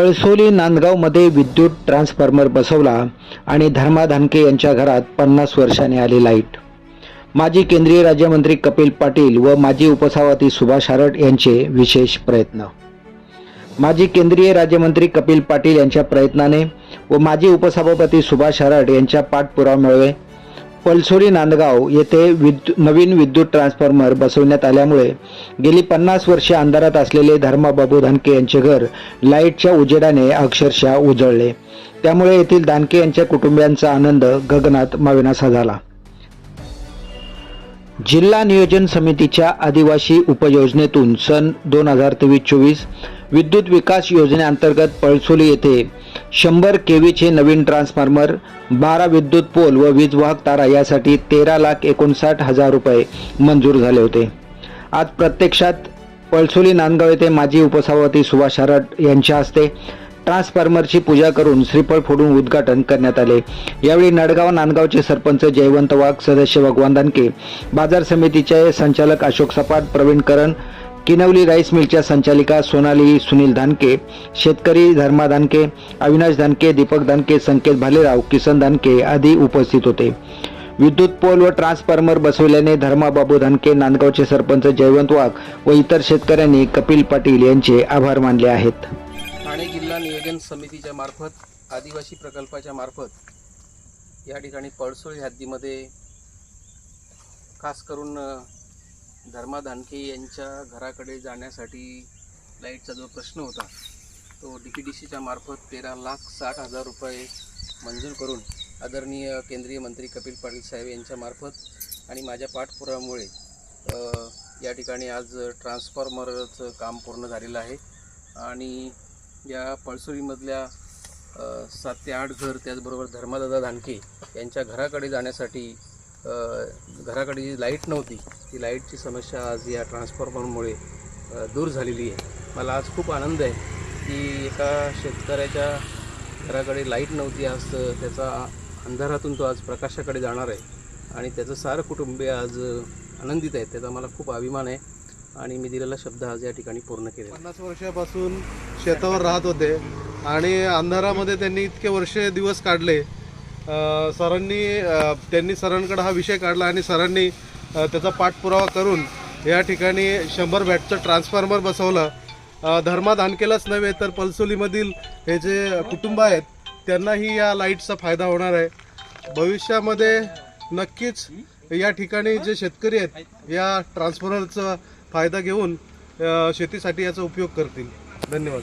पळसोली नांदगावमध्ये विद्युत ट्रान्सफॉर्मर बसवला आणि धर्मा धानके यांच्या घरात पन्नास वर्षाने आली लाइट. माजी केंद्रीय राज्यमंत्री कपिल पाटील व माजी उपसभापती सुभाष हारट यांचे विशेष प्रयत्न. माजी केंद्रीय राज्यमंत्री कपिल पाटील यांच्या प्रयत्नाने व माजी उपसभापती सुभाष हराड यांच्या पाठपुराव्यामुळे पलसोरी नांदगाव येथे विद्यु नवीन विद्युत ट्रान्सफॉर्मर बसवण्यात आल्यामुळे गेली पन्नास वर्षे अंधारात असलेले धर्माबाबू धानके यांचे घर लाईटच्या उजेडाने अक्षरशः उजळले. त्यामुळे येथील धानके यांच्या कुटुंबियांचा आनंद गगनात माविनासा झाला. जिल्हा नियोजन समितीच्या आदिवासी उपयोजनेतून सन दोन हजार तेवीस चोवीस विद्युत विकास योजनेअंतर्गत पळसोली येथे शंभर केवीचे नवीन ट्रान्सफॉर्मर बारा विद्युत पोल व वीजवाहक तारा यासाठी तेरा लाख एकोणसाठ हजार रुपये मंजूर झाले होते. आज प्रत्यक्षात पळसोली नांदगाव येथे माजी उपसभापती सुभाष हरट यांच्या हस्ते ट्रान्सफॉर्मरची पूजा करून श्रीफळ फोडून उद्घाटन करण्यात आले. यावेळी नडगाव नांदगावचे सरपंच जयवंत वाघ सदस्य भगवान दानके बाजार समितीचे संचालक अशोक सपाट प्रवीण करण किनवली राईस मिलच्या संचालिका सोनाली सुनील धानके शेतकरी धर्मा धानके अविनाश धानके दीपक धानके संकेत भालेराव किसन धानके आदी उपस्थित होते. विद्युत पोल व ट्रान्सफॉर्मर बसवल्याने धर्माबाबू धानके नांदगावचे सरपंच जयवंत वाघ व इतर शेतकऱ्यांनी कपिल पाटील यांचे आभार मानले आहेत. ठाणे जिल्हा नियोजन समितीच्या मार्फत आदिवासी प्रकल्पाच्या मार्फत या ठिकाणी पळसोळी हद्दीमध्ये खास करून धर्मा धानके यांच्या घराकडे जाण्यासाठी लाईटचा जो प्रश्न होता तो डी पी डी सीच्या मार्फत तेरा लाख साठ हजार रुपये मंजूर करून आदरणीय केंद्रीय मंत्री कपिल पाटील साहेब यांच्यामार्फत आणि माझ्या पाठपुरामुळे या ठिकाणी आज ट्रान्सफॉर्मरचं काम पूर्ण झालेलं आहे. आणि या पळसुरीमधल्या सात ते आठ घर त्याचबरोबर धर्मादादा धानके यांच्या घराकडे जाण्यासाठी घराकडे जी लाइट नव्हती ती लाईटची समस्या आज या ट्रान्सफॉर्मरमुळे दूर झालेली आहे. मला आज खूप आनंद आहे की एका शेतकऱ्याच्या घराकडे लाइट नव्हती आज त्याचा अंधारातून तो आज प्रकाशाकडे जाणार आहे. आणि त्याचं सारं कुटुंबीय आज आनंदित आहे त्याचा मला खूप अभिमान आहे. आणि मी दिलेला शब्द आज या ठिकाणी पूर्ण केले पन्नास वर्षापासून शेतावर राहत होते आणि अंधारामध्ये त्यांनी इतके वर्षे दिवस काढले सरांनी त्यांनी सरांकडे हा विषय काढला आणि सरांनी त्याचा पाठपुरावा करून या ठिकाणी शंभर बॅटचं ट्रान्सफॉर्मर बसवलं. धर्मा धानकेलाच नव्हे तर पलसोलीमधील हे जे कुटुंब आहेत त्यांनाही या लाईटचा फायदा होणार आहे. भविष्यामध्ये नक्कीच या ठिकाणी जे शेतकरी आहेत या ट्रान्सफॉर्मरचा फायदा घेऊन शेतीसाठी याचा उपयोग करतील. धन्यवाद.